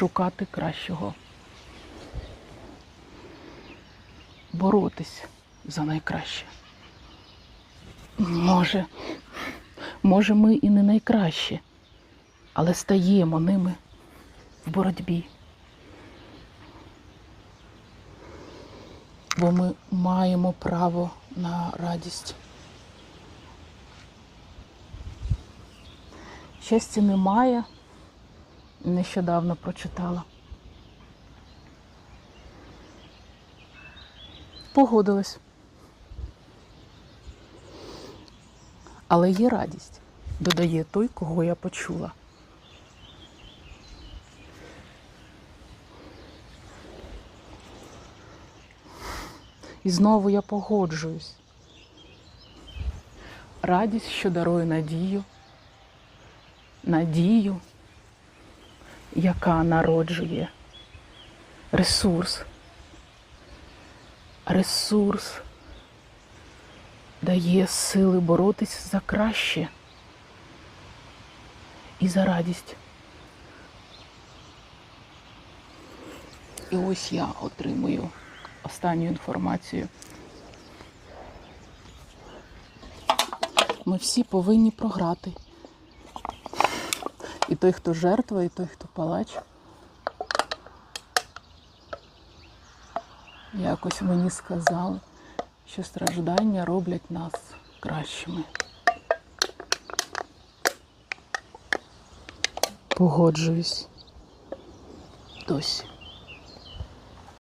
шукати кращого. Боротись за найкраще. Може, може, ми і не найкращі, але стаємо ними в боротьбі. Бо ми маємо право на радість. Щастя немає, нещодавно прочитала. Погодилась. Але є радість, додає той, кого я почула. І знову я погоджуюсь. Радість, що дарує надію, надію, яка народжує ресурс. Ресурс дає сили боротись за краще і за радість. І ось я отримую останню інформацію. Ми всі повинні програти. І той, хто жертва, і той, хто палач. Якось мені сказали, що страждання роблять нас кращими. Погоджуюсь. Досі.